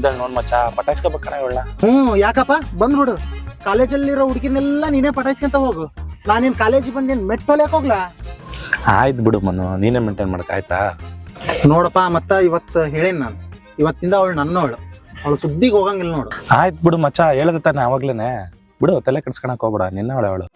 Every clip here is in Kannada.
ಹೆಂಗಿದ್ದಾಳೆ ನೋಡ್ ಮಚ್ಚ ಪಟಾಯಿಸ್ಕೋಬೇಕಣ ಇವಳ ಹ್ಞೂ ಯಾಕಪ್ಪ? ಬಂದ್ಬಿಡು ಕಾಲೇಜಲ್ಲಿರೋ ಹುಡುಗಿನೆಲ್ಲ ನೀನೇ ಪಟಾಯಿಸ್ಕೊಂತ ಹೋಗು. ನಾನೇನ್ ಕಾಲೇಜಿಗೆ ಬಂದೇನ್ ಮೆಟ್ಟೋಲ್ಯಾಕ ಹೋಗ್ಲಾ? ಆಯ್ತು ಬಿಡು ಮನು ನೀನೇ ಮೇಂಟೈನ್ ಮಾಡಕ್ ಆಯ್ತಾ? ನೋಡಪ್ಪ ಮತ್ತ ಇವತ್ತು ಹೇಳೇನ್ ನಾನು. ಇವತ್ತಿಂದ ಅವಳು ನನ್ನವಳು. ಅವಳು ಸುದ್ದಿಗೆ ಹೋಗಂಗಿಲ್ಲ ನೋಡು. ಆಯ್ತು ಬಿಡು ಮಚ್ಚ ಹೇಳ್ದೆ ತಾನೆ ಅವಾಗ್ಲೇನೆ. ಬಿಡು ತಲೆ ಕೆಡ್ಸ್ಕೊಳಕ್ ಹೋಗ್ಬೇಡ ನಿನ್ನ ಅವಳೆ. ಅವಳು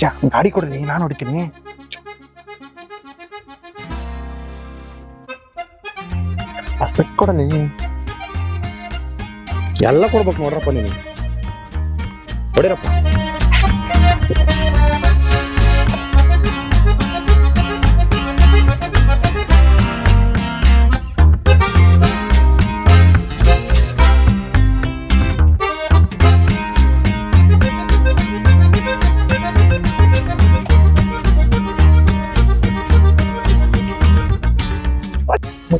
ಚಾ ಗಾಡಿ ಕೊಡ್ರಿ ನಾನು ಹೊಡಿತೀನಿ ಅಷ್ಟು ಕೊಡಲಿ ಎಲ್ಲ ಕೊಡ್ಬೇಕು ನೋಡ್ರಪ್ಪ ನೀನು ಹೊಡಿರಪ್ಪ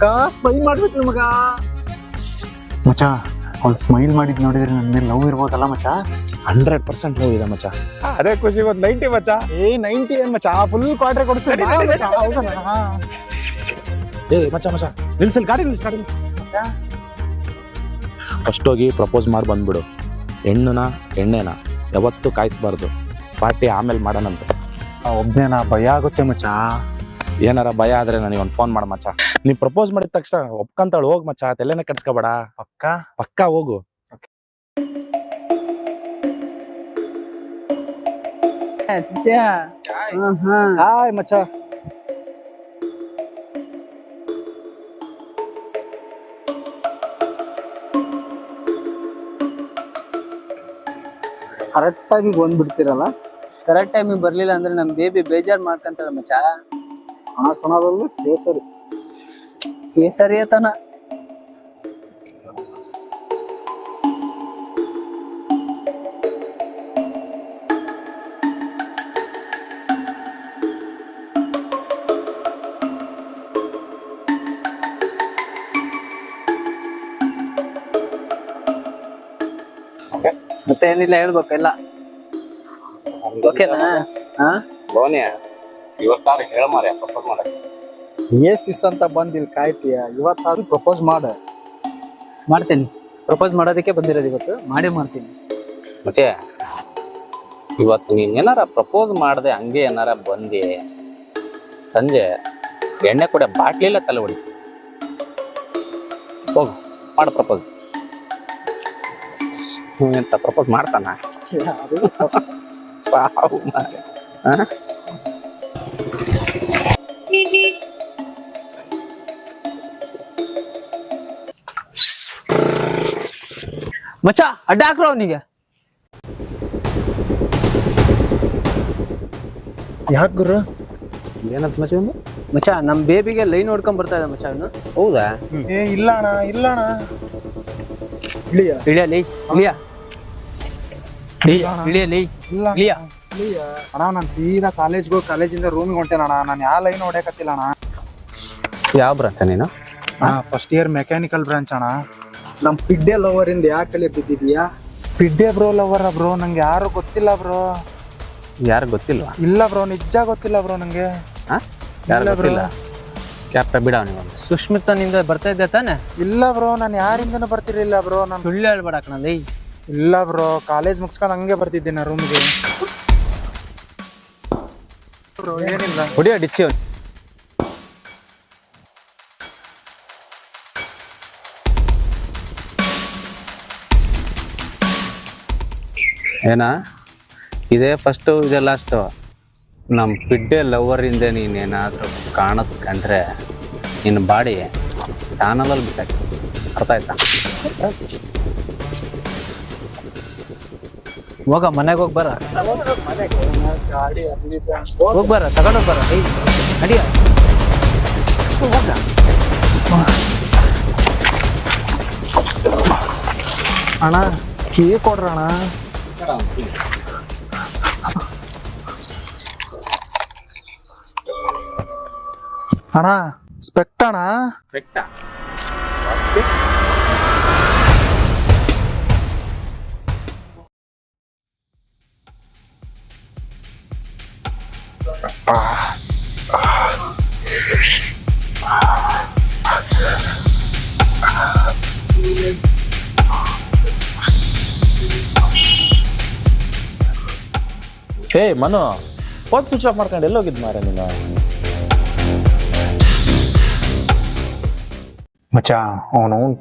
ಮಗ ಸ್ಮೈಲ್ ಮಾಡ್ಬೇಕು ಮಗ. ಮಚ ಅವ್ಳು ಸ್ಮೈಲ್ ಮಾಡಿದ್ ನೋಡಿದ್ರೆ ನನ್ನ ಮೇಲೆ ಲವ್ ಇರ್ಬೋದಲ್ಲ ಮಚ ಹಂಡ್ರೆಡ್ ಪರ್ಸೆಂಟ್ ಲವ್ ಇದೆ ಮಚ ಅದೇ ಖುಷಿ ಇವತ್ತು ನೈಂಟಿ ಮಚ ಏ ನೈಂಟಿ ಏನ್ ಮಚ ಫುಲ್ ಕ್ವಾರ್ಟರ್ ಕೊಡಿಸ್ತೀನಿ. ಏ ಮಚ ಮಚ ನಿಲ್ಸಲ್ ಗಾಡಿ ನಿಲ್ಸ್ ಗಾಡಿ ಫಸ್ಟ್ ಹೋಗಿ ಪ್ರಪೋಸ್ ಮಾಡಿ ಬಂದ್ಬಿಡು. ಹೆಣ್ಣುನ ಎಣ್ಣೆನ ಯಾವತ್ತೂ ಕಾಯಿಸ್ಬಾರ್ದು. ಪಾರ್ಟಿ ಆಮೇಲೆ ಮಾಡೋಣಂತೆ. ಒಬ್ಬನೇನ ಭಯ ಆಗುತ್ತೆ ಮಚ ಏನಾರ ಭಯ ಆದ್ರೆ ನನಗೆ ಒಂದು ಫೋನ್ ಮಾಡ ಮಚ್ಚ. ನೀ ಪ್ರಪೋಸ್ ಮಾಡಿದ ತಕ್ಷಣ ಒಪ್ಕಂತಾಳು ಹೋಗ್ ಮಚ್ಚ ತಲೆನ ಕೆಡ್ಸ್ಕೊಬೇಡ. ಪಕ್ಕ? ಪಕ್ಕ ಹೋಗು. ಹಾಯ್. ಮಚ್ಚಾ. ಕರೆಕ್ಟ್ ಟೈಮಿಗೆ ಬಂದ್ಬಿಡ್ತೀರಲ್ಲ ಕರೆಕ್ಟ್ ಟೈಮಿಗೆ ಬರ್ಲಿಲ್ಲ ಅಂದ್ರೆ ನಮ್ ಬೇಬಿ ಬೇಜಾರ್ ಮಾಡ್ಕಂತಾಳ ಮಚ್ಚ. ಹಣ ಕೊನೋದಲ್ಲ ಕೇಸರಿ. ಕೇಸರಿ ಆತನ ಮತ್ತೆ ಏನಿಲ್ಲ ಹೇಳ್ಬೇಕಲ್ಲ ಓಕೆನಾ ಹಾ? ಇವತ್ತಾರು ಹೇಳ ಮಾರ್ಯ ಪ್ರಪೋಸ್ ಮಾಡಕ್ಕೆ. ಇಸ್ ಅಂತ ಬಂದ್ ಇಲ್ಲಿ ಕಾಯ್ತೀಯ? ಇವತ್ತಾದ್ರೂ ಪ್ರಪೋಸ್ ಮಾಡ. ಮಾಡ್ತೀನಿ. ಪ್ರಪೋಸ್ ಮಾಡೋದಕ್ಕೆ ಬಂದಿರೋದು ಇವತ್ತು. ಮಾಡೇ ಮಾಡ್ತೀನಿ. ಮತ್ತೆ ಇವತ್ತು ನೀನ್ ಏನಾರ ಪ್ರಪೋಸ್ ಮಾಡದೆ ಹಂಗೆ ಏನಾರ ಬಂದಿ ಸಂಜೆ ಎಣ್ಣೆ ಕೂಡ ಬಾಟ್ಲಿಲ್ಲ ತಲೆ ಹೊಡಿ ಹೋಗು ಮಾಡು ಪ್ರಪೋಸ್ ಎಂತ ಪ್ರಪೋಸ್ ಮಾಡ್ತಾನ? ಸಾವು ಮಾರ್ರೆ. ಮಚ್ಚ ಅಡ್ಡ ಹಾಕ್ರು ಅವನಿಗೆ. ಯಾಕೆ ಗುರು? ಏನಂತ ಮಚ್ಚ ಇವ್ನು? ಮಚ್ಚ ನಮ್ ಬೇಬಿಗೆ ಲೈನ್ ಹೊಡ್ಕೊಂಡ್ ಬರ್ತಾ ಇದೆ ಮಚ್ಚ ಅವನು. ಹೌದಾ? ಏ ಇಲ್ಲ ಅಣ್ಣ ಇಲ್ಲ ಅಣ್ಣ ಇಳಿಯ. ಇಳಿಯ ಲೈ ಇಳಿಯ. ಇಳಿಯ ಇಳಿಯ ಲೈ ಇಲ್ಲ ಇಳಿಯ. ಅಣ್ಣ ನಾನು ಸೀದಾ ಕಾಲೇಜ್ಗೆ ಹೋಗಿ ಕಾಲೇಜಿಂದ ರೂಮಿಗೆ ಹೊಂಟೇನ ಅಣ್ಣ ನಾನು ಯಾವ ಲೈನ್ ಹೊಡ್ಯಾಕತ್ತಿಲ್ಲ ಅಣ್ಣ ಯಾವ ಬ್ರಾಂಚ ನೀನು? ಫಸ್ಟ್ ಇಯರ್ ಮೆಕ್ಯಾನಿಕಲ್ ಬ್ರಾಂಚ್ ಅಣ್ಣ. ನಮ್ ಪಿಡ್ಡೆ ಲವರ್ ಇಂದ ಯಾಕೆ ಬಿದ್ದಿದ್ಯಾ? ಪಿಡ್ಡೆ ಬ್ರೋ ಲವರ ಬ್ರೋ ನಂಗೆ ಯಾರು ಗೊತ್ತಿಲ್ಲ ಬ್ರೋ ಯಾರು ಗೊತ್ತಿಲ್ಲ ಇಲ್ಲ ಬ್ರೋ ನಿಜ ಗೊತ್ತಿಲ್ಲ ಬ್ರೋ ನಂಗೆ. ಯಾರು ಇಲ್ಲ. ಗೊತ್ತಿಲ್ಲ? ಕ್ಯಾಪ್ಟ ಬಿಡ ಅವನಿಗೊಂದು ಸುಷ್ಮಿತನಿಂದ ಬರ್ತಾ ಇದ್ದೆ ತಾನೆ? ಇಲ್ಲ ಬ್ರೋ ನಾನು ಯಾರಿಂದನೂ ಬರ್ತಿರ್ಲಿಲ್ಲ ಬ್ರೋ ನಾನು ಸುಳ್ಳು ಹೇಳ್ಬೇಡ ಕಣ ಲೈ ಇಲ್ಲ ಬ್ರೋ ಕಾಲೇಜ್ ಮುಗಿಸ್ಕೊಂಡು ಹಂಗೆ ಬರ್ತಿದ್ದೆ ನಾ ರೂಮ್ಗೆ ಬ್ರೋ ಏನಿಲ್ಲ ಹೊಡಿಯೋ ಡಿಚ್ಚಿ ಅವ್ನು. ಏನ? ಇದೇ ಫಸ್ಟು ಇದೆ ಲಾಸ್ಟು ನಮ್ಮ ಪಿಡ್ಡೆ ಲವರಿಂದ ನೀನೇನಾದರೂ ಕಾಣಿಸ್ಕೊಂಡ್ರೆ ನಿನ್ನ ಬಾಡಿ ಚಾನಲಲ್ಲಿ ಬಿಟ್ಟಾಕಿ ಅರ್ಥ ಆಯ್ತಾ? ಹೋಗ, ಮನೆಗೆ ಹೋಗಿ ಬರ. ಹೋಗಿ ಬರ ತಗೊಂಡೋಗ್ ಬರ. ಅಡಿಯ ಅಣ್ಣ, ಕೀ 하나가 안 보이네. అనా స్పెక్ట్ అనా పెట్ట 아. ಏ ಮನು ಫೋನ್ ಸ್ವಿಚ್ ಆಫ್ ಮಾಡ್ಕೊಂಡು ಎಲ್ಲೋಗಿದ್ ಮಾರ ನೀನು? ಮಚ್ಚ ಅವನು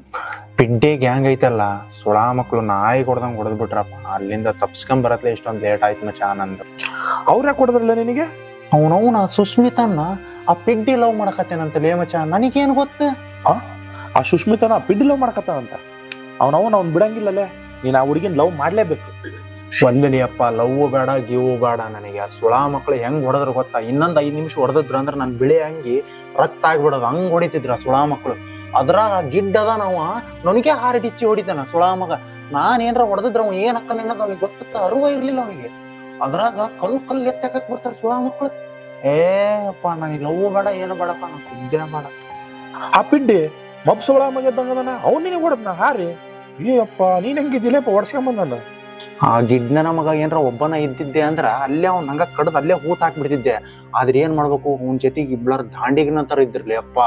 ಪಿಡ್ಡೆ ಗ್ಯಾಂಗ್ ಐತಲ್ಲ ಸುಳಾ ಮಕ್ಕಳು ನಾಯಿ ಕೊಡ್ದಂಗೆ ಹೊಡೆದು ಬಿಟ್ರಪ್ಪ. ಅಲ್ಲಿಂದ ತಪ್ಸ್ಕೊಂಡ್ ಬರತ್ಲೆ ಎಷ್ಟೊಂದು ಲೇಟ್ ಆಯ್ತು ಮಚ್ಚ ನಂದು. ಅವ್ರೇ ಕೊಡದ್ರಲ್ಲ ನಿನಗೆ? ಅವನವನ ಸುಸ್ಮಿತನ್ನ ಆ ಪಿಡ್ಡಿ ಲವ್ ಮಾಡಕತ್ತೇನಂತಲೇ ಮಚ್ಚ ನನಗೇನು ಗೊತ್ತು? ಆ? ಸುಷ್ಮಿತನ ಪಿಡ್ಡಿ ಲವ್ ಮಾಡ್ಕತ್ತಾನಂತ? ಅವನವನ್ ಅವ್ನು ಬಿಡಂಗಿಲ್ಲಲ್ಲೇ ನೀನು ಆ ಹುಡುಗಿನ ಲವ್ ಮಾಡ್ಲೇಬೇಕು. ಒಂದಲಿ ಅಪ್ಪ ಲವ್ ಬೇಡ, ಗಿವು ಬೇಡ ನನಗೆ. ಆ ಸುಳಾ ಮಕ್ಳು ಹೆಂಗ್ ಹೊಡೆದ್ರು ಗೊತ್ತಾ? ಇನ್ನೊಂದು ಐದು ನಿಮಿಷ ಹೊಡೆದಿದ್ರು ಅಂದ್ರೆ ನನ್ ಬಿಳಿ ಅಂಗಿ ರಕ್ತ ಆಗ್ಬಿಡೋದು. ಹಂಗೆ ಹೊಡಿತಿದ್ರ ಸುಳಾ ಮಕ್ಳು. ಅದ್ರಾಗ ಗಿಡ್ಡದ ನಾವ ನನಗೆ ಹಾರಡಿಚ್ಚಿ ಹೊಡಿತಾನ ಸುಳಾ ಮಗ. ನಾನ್ ಏನ್ರ ಅವ್ನು ಅವ್ ಏನ್ ಅಕ್ಕ ನಿನ್ನದ ಅವ್ನಿಗೆ ಗೊತ್ತ ಅರುವ ಇರಲಿಲ್ಲ ಅವನಿಗೆ. ಅದ್ರಾಗ ಕಲ್ ಕಲ್ ಎತ್ತಕಕ್ ಬರ್ತಾರೆ ಸುಳಾ ಮಕ್ಳು. ಏ ಅಪ್ಪ ನನಗೆ ಲವ್ ಬೇಡ, ಏನು ಬೇಡಪ್ಪ ನಾನು ಸುದ್ದಿನ ಬೇಡ. ಆ ಪಿಡ್ಡಿ ಮಬ್ಸುಳ ಮಗ ಇದ್ದಂಗದನ ಅವ್ನು ನಿನಗೆ ಹೊಡದ್ನ? ಹಾರಿ? ಏ ಅಪ್ಪ ನೀನ್ ಹೆಂಗಿದ್ದಿಲ್ಲಪ್ಪ ಹೊಡ್ಸ್ಕೊಂಬಂದನ ಆ ಗಿಡ್ನ ನಮಗ ಏನರ ಒಬ್ಬನ ಇದ್ದಿದ್ದೆ ಅಂದ್ರ ಅಲ್ಲೇ ಅವ್ನ ನಂಗ ಕಡ್ದು ಅಲ್ಲೇ ಹೂತ್ ಹಾಕ್ಬಿಡ್ತಿದ್ದೆ. ಆದ್ರೆ ಏನ್ ಮಾಡ್ಬೇಕು? ಅವ್ನ ಜೊತೆಗೆ ಇಬ್ಳಾರ್ ದಾಂಡಿಗಿನ ತರ ಇದ್ರಲಿ ಅಪ್ಪ.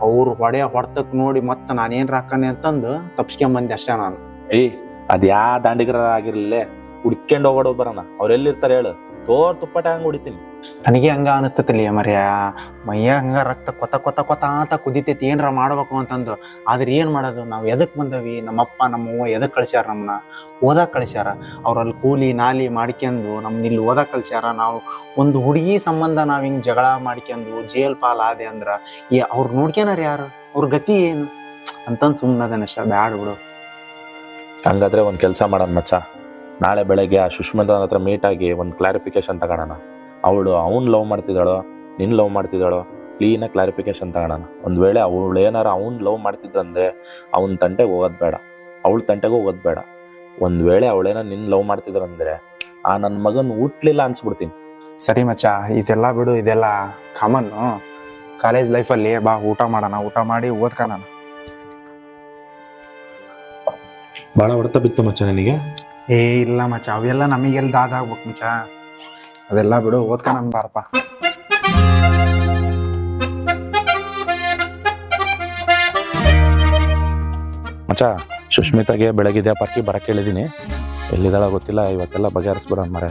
ಅವ್ರು ಹೊಡೆಯ ಹೊಡ್ತಕ್ ನೋಡಿ ಮತ್ತ ನಾನೇನ್ರ ಹಾಕನೆ ಅಂತಂದು ತಪ್ಸ್ಕೊಂಬಂದೆ ಅಷ್ಟೇ ನಾನು. ಏ, ಅದ್ಯಾ ದಾಂಡಿಗರ ಆಗಿರ್ಲಿಲ್ಲ ಹುಡ್ಕೊಂಡು ಹೋಗೋಡು ಬರೋಣ. ಅವ್ರ ಎಲ್ಲಿರ್ತಾರೆ ಹೇಳು? ತೋರ್ ತುಪ್ಪಟ ಹಂಗ ಹೊಡಿತೀನಿ. ನನಗೆ ಹಂಗ ಅನಿಸ್ತತಿಲ್ಲ ಮರ್ಯ? ಮೈಯ ಹಂಗ ರಕ್ತ ಕೊತ ಕೊತ ಕೊತ ಅಂತ ಕುದಿತೈತಿ ಏನರ ಮಾಡ್ಬೇಕು ಅಂತಂದು ಆದ್ರೆ ಏನ್ ಮಾಡೋದು? ನಾವ್ ಎದಕ್ ಬಂದವಿ? ನಮ್ಮಪ್ಪ ನಮ್ಮವ್ವ ಎದಕ್ ಕಳ್ಸ್ಯಾರ ನಮ್ಮನ್ನ ಓದಾಕ್ ಕಳ್ಸ್ಯಾರ? ಅವ್ರಲ್ಲಿ ಕೂಲಿ ನಾಲಿ ಮಾಡ್ಕೊಂಡು ನಮ್ನ ಇಲ್ಲಿ ಓದಾಕ್ ಕಳ್ಸ್ಯಾರ? ನಾವು ಒಂದು ಹುಡುಗಿ ಸಂಬಂಧ ನಾವ್ ಹಿಂಗ್ ಜಗಳ ಮಾಡ್ಕೊಂಡು ಜೇಲ್ ಪಾಲ್ ಆದೆ ಅಂದ್ರ ಏ ಅವ್ರು ನೋಡ್ಕ್ಯಾನಾರ ಯಾರು? ಅವ್ರ ಗತಿ ಏನು? ಅಂತಂದ್ ಸುಮ್ಮನದನಷ್ಟ ಬ್ಯಾಡ್ ಬಿಡು. ಹಂಗಾದ್ರೆ ಒಂದ್ ಕೆಲಸ ಮಾಡೋಣ ಮಚ್ಚ. ನಾಳೆ ಬೆಳಗ್ಗೆ ಆ ಸುಷ್ಮಿತ ಹತ್ರ ಮೀಟ್ ಆಗಿ ಒಂದು ಕ್ಲಾರಿಫಿಕೇಶನ್ ತಗೋಣ ಅವಳು ಅವ್ನು ಲವ್ ಮಾಡ್ತಿದ್ದಾಳೋ ನಿನ್ ಲವ್ ಮಾಡ್ತಿದ್ದಾಳೋ ಕ್ಲೀನಾಗಿ ಕ್ಲಾರಿಫಿಕೇಶನ್ ತಗೋಣ ಒಂದು ವೇಳೆ ಅವಳು ಏನಾರು ಅವ್ನು ಲವ್ ಮಾಡ್ತಿದ್ರಂದ್ರೆ ಅವನ್ ತಂಟೆಗೆ ಹೋಗೋದ್ ಬೇಡ. ಅವಳ ತಂಟೆಗೆ ಹೋಗೋದ್ ಬೇಡ. ಒಂದ್ ವೇಳೆ ಅವಳೇನ ನಿನ್ ಲವ್ ಮಾಡ್ತಿದ್ರಂದ್ರೆ ಆ ನನ್ನ ಮಗನ್ ಹುಟ್ಲಿಲ್ಲ ಅನ್ಸ್ಬಿಡ್ತೀನಿ. ಸರಿ ಮಚ್ಚ ಇದೆಲ್ಲ ಬಿಡು ಇದೆಲ್ಲ ಕಾಮನ್ ಕಾಲೇಜ್ ಲೈಫಲ್ಲಿ ಬಾ ಊಟ ಮಾಡೋಣ ಊಟ ಮಾಡಿ ಓದ್ಕೋಣ ಭಾಳ ಹೊಡೆತ ಬಿತ್ತು ಮಚ್ಚ ನಿನಗೆ. ಏ ಇಲ್ಲ ಮಚ್ಚ ಅವೆಲ್ಲ ನಮಗೆಲ್ಲ ದಾದಾಗ್ಬೇಕು ಮಚ್ಚ. ಅದೆಲ್ಲ ಬಿಡು ಓದ್ಕೊಳ್ಳೋಣ ಬಾರಪ್ಪ ಮಚ್ಚ ಸುಷ್ಮಿತಾಗೆ ಬೆಳಗಿದ್ಯಾ ಪಾರ್ಕಿ ಬರಕ್ಕೆ ಹೇಳಿದೀನಿ. ಎಲ್ಲಿದ್ದಾಳ ಗೊತ್ತಿಲ್ಲ ಇವತ್ತೆಲ್ಲ ಬಗೆಹರಿಸ್ಬಿಡೋಣ ಮರೆ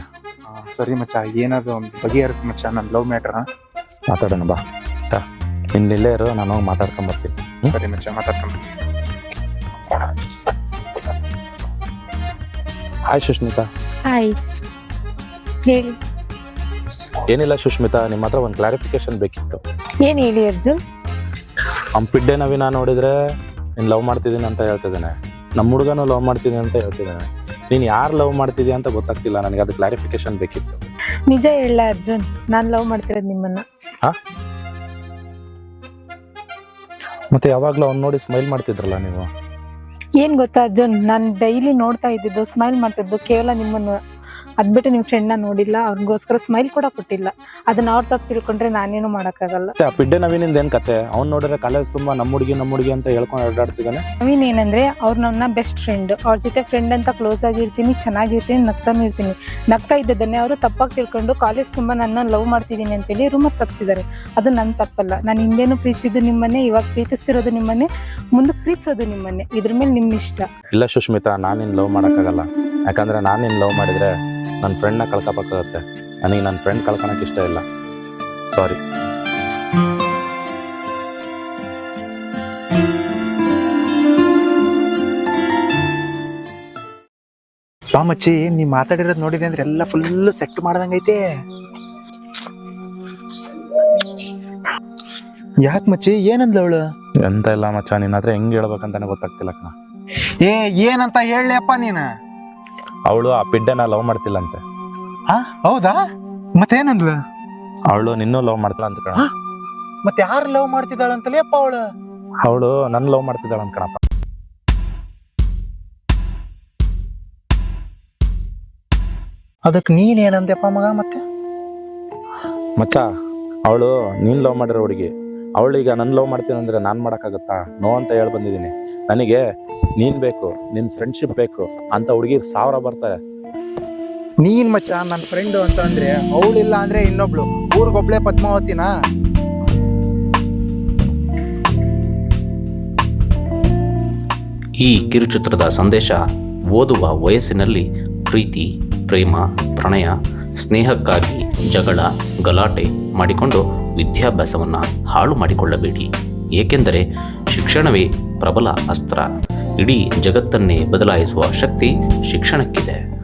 ಸರಿ ಮಚ್ಚ ಏನಾದ್ರು ಒಂದು ಬಗೆಹರಿಸ್ ಮಚ್ಚ ನನ್ನ ಲವ್ ಮ್ಯಾಟ್ರ ಮಾತಾಡೋಣ ಬಾ. ತಾ, ಇರೋ ಇಲ್ಲೇ ಇರು ನಾನು ಹೋಗಿ ಮಾತಾಡ್ಕೊಂಡ್ ಬರ್ತೀನಿ. ಸರಿ ಮಚ್ಚ ಮಾತಾಡ್ಕೊಂಡು ಹಾಯ್ ಸುಷ್ಮಿತಾ ಹಾಯ್ ಹೇಳಿ ಏನಿಲ್ಲ ಸುಷ್ಮಿತಾ ನಿಮ್ಮ ಹತ್ರ ಒಂದು ಕ್ಲಾರಿಫಿಕೇಶನ್ ಬೇಕಿತ್ತು. ಏನು ಹೇಳಿ ಅರ್ಜುನ್? ಅಂಪಿಡ್ಡೆ ನವೀನ ನೋಡಿದ್ರೆ ನೀನು ಲವ್ ಮಾಡ್ತಿದ್ದೀನಿ ಅಂತ ಹೇಳ್ತಿದ್ದಾನೆ. ನಮ್ಮ ಹುಡುಗನೂ ಲವ್ ಮಾಡ್ತಿದ್ದೀನಿ ಅಂತ ಹೇಳ್ತಿದ್ದಾನೆ. ನೀನು ಯಾರು ಲವ್ ಮಾಡ್ತಿದ್ಯಾ ಅಂತ ಗೊತ್ತಾಗ್ತಿಲ್ಲ ನನಗೆ ಅದು ಕ್ಲಾರಿಫಿಕೇಶನ್ ಬೇಕಿತ್ತು. ನಿಜ ಹೇಳ ಅರ್ಜುನ್ ನಾನು ಲವ್ ಮಾಡ್ತಿರೋದು ನಿಮ್ಮನ್ನ. ಮತ್ತೆ ಯಾವಾಗಲೂ ಅವ್ನು ನೋಡಿ ಸ್ಮೈಲ್ ಮಾಡ್ತಿದ್ರಲ್ಲ ನೀವು? ಏನ್ ಗೊತ್ತಾ ಅರ್ಜುನ್? ನಾನು ಡೈಲಿ ನೋಡ್ತಾ ಇದ್ದಿದ್ದು ಸ್ಮೈಲ್ ಮಾಡ್ತಿದ್ದು ಕೇವಲ ನಿಮ್ಮನ್ನ. ಅದ್ಬಿಟ್ಟು ನಿಮ್ ಫ್ರೆಂಡ್ನ ನೋಡಿಲ್ಲ ಅವ್ರಿಗೋಸ್ಕರ ಸ್ಮೈಲ್ ಕೂಡ ಕೊಟ್ಟಿಲ್ಲ. ಅದನ್ನ ಅವ್ರ ತಪ್ಪು ತಿಳ್ಕೊಂಡ್ರೆ ನಾನೇನು ಮಾಡಕ್ಕಾಗಲ್ಲ. ಆ ಪಿಡ್ಡೆ ನವೀನಿಂದ ಏನು ಕತೆ? ಅವ್ನು ನೋಡಿದ್ರೆ ಕಾಲೇಜ್ ತುಂಬಾ ನಮ್ಮ ಹುಡುಗಿ ನಮ್ಮ ಹುಡುಗಿ ಅಂತ ಹೇಳ್ಕೊಂಡು ಅಡ್ಡಾಡ್ತಿದ್ದಾನೆ. ನವೀನ್ ಏನಂದ್ರೆ ಅವ್ರು ನನ್ನ ಬೆಸ್ಟ್ ಫ್ರೆಂಡ್ ಅವ್ರ ಜೊತೆ ಫ್ರೆಂಡ್ ಅಂತ ಕ್ಲೋಸ್ ಆಗಿರ್ತೀನಿ ಚೆನ್ನಾಗಿರ್ತೀನಿ ನಗ್ತಾನು ಇರ್ತೀನಿ. ನಗ್ತಾ ಇದ್ದದನ್ನೇ ಅವರು ತಪ್ಪಾಗಿ ತಿಳ್ಕೊಂಡು ಕಾಲೇಜ್ ತುಂಬಾ ನನ್ನ ಲವ್ ಮಾಡ್ತಿದ್ದೀನಿ ಅಂತೇಳಿ ರೂಮರ್ ಸಪ್ಸಿದ್ದಾರೆ ಅದು ನನ್ನ ತಪ್ಪಲ್ಲ. ನಾನು ಹಿಂದೇನು ಪ್ರೀತಿಸಿದ್ದು ನಿಮ್ಮನ್ನೇ ಇವಾಗ ಪ್ರೀತಿಸ್ತಿರೋದು ನಿಮ್ಮನ್ನೇ ಮುಂದೆ ಪ್ರೀತಿಸೋದು ನಿಮ್ಮನ್ನೇ. ಇದ್ರ ಮೇಲೆ ನಿಮ್ಮ ಇಷ್ಟ ಇಲ್ಲ ಸುಷ್ಮಿತಾ ನಾನು ನಿನ್ನ ಲವ್ ಮಾಡೋಕ್ಕಾಗಲ್ಲ. ಯಾಕಂದ್ರೆ ನಾನು ನಿನ್ನ ಲವ್ ಮಾಡಿದರೆ ನನ್ನ ಫ್ರೆಂಡ್ನ ಕಳ್ಕೊಬೇಕಾಗತ್ತೆ ನನಗೆ ನನ್ನ ಫ್ರೆಂಡ್ ಕಳ್ಕೊಳಕ್ಕೆ ಇಷ್ಟ ಇಲ್ಲ. ಸಾರಿ ಬಾ ಮಚ್ಚಿ ನೀವು ಮಾತಾಡಿರೋದು ನೋಡಿದೆ ಅಂದ್ರೆ ಎಲ್ಲ ಫುಲ್ ಸೆಟ್ ಮಾಡ್ದಂಗೈತೆ ಯಾಕೆ ಮಚ್ಚಿ ಏನಂದ್ಲ ಅವಳು? ಎಂತ ಇಲ್ಲ ಮಚ್ಚ ನಿನ್ನ ಹತ್ರ ಹೆಂಗ್ ಹೇಳ್ಬೇಕಂತಾನೆ ಗೊತ್ತಾಗ್ತಿಲ್ಲ ಕಣ. ಏ ಏನಂತ ಹೇಳಪ್ಪ ನೀನ. ಅವಳು ಆ ಪಿಡ್ಡನ ಲವ್ ಮಾಡ್ತಿಲ್ಲಂತೆ. ಹಾ ಹೌದಾ? ಮತ್ತೇನಂದ್ಲ? ಅವಳು ನಿನ್ನೂ ಲವ್ ಮಾಡ್ತಿಲ್ಲ ಅಂತ ಕಣ ಮತ್ತೆ ಯಾರು ಲವ್ ಮಾಡ್ತಿದ್ದಾಳಂತಲೇ ಅಪ್ಪ ಅವಳು? ಅವಳು ನನ್ನ ಲವ್ ಮಾಡ್ತಿದ್ದಾಳ ಅಂತ ಕಣಪ್ಪ. ಅದಕ್ಕೆ ನೀನೇನಂದೆಪ್ಪ ಮಗ ಮತ್ತೆ? ಮಚ್ಚ ಅವಳು ನೀನ್ ಲವ್ ಮಾಡಿರೋ ಹುಡುಗಿ. ಅವಳು ಈಗ ನನ್ನ ಲವ್ ಮಾಡ್ತೀನಿ ಅಂದ್ರೆ ನಾನು ಮಾಡೋಕ್ಕಾಗತ್ತಾ? ನೋ ಅಂತ ಹೇಳಿ ಬಂದಿದ್ದೀನಿ. ನನಗೆ ನೀನ್ ಬೇಕು ನಿನ್ ಫ್ರೆಂಡ್ಶಿಪ್ ಬೇಕು ಅಂತ ಹುಡುಗಿ ಸಾವಿರ ಬರ್ತಾರೆ. ನೀನ್ ಮಚ್ಚ ನನ್ನ ಫ್ರೆಂಡು ಅಂತ ಅಂದ್ರೆ ಅವಳಿಲ್ಲ ಅಂದ್ರೆ ಇನ್ನೊಬ್ಳು. ಊರ್ಗೊಬ್ಳೆ ಪದ್ಮಾವತಿನ? ಈ ಕಿರುಚಿತ್ರದ ಸಂದೇಶ ಓದುವ ವಯಸ್ಸಿನಲ್ಲಿ ಪ್ರೀತಿ ಪ್ರೇಮ ಪ್ರಣಯ ಸ್ನೇಹಕ್ಕಾಗಿ ಜಗಳ ಗಲಾಟೆ ಮಾಡಿಕೊಂಡು ವಿದ್ಯಾಭ್ಯಾಸವನ್ನು ಹಾಳು ಮಾಡಿಕೊಳ್ಳಬೇಡಿ. ಏಕೆಂದರೆ ಶಿಕ್ಷಣವೇ ಪ್ರಬಲ ಅಸ್ತ್ರ. ಇಡೀ ಜಗತ್ತನ್ನೇ ಬದಲಾಯಿಸುವ ಶಕ್ತಿ ಶಿಕ್ಷಣಕ್ಕಿದೆ.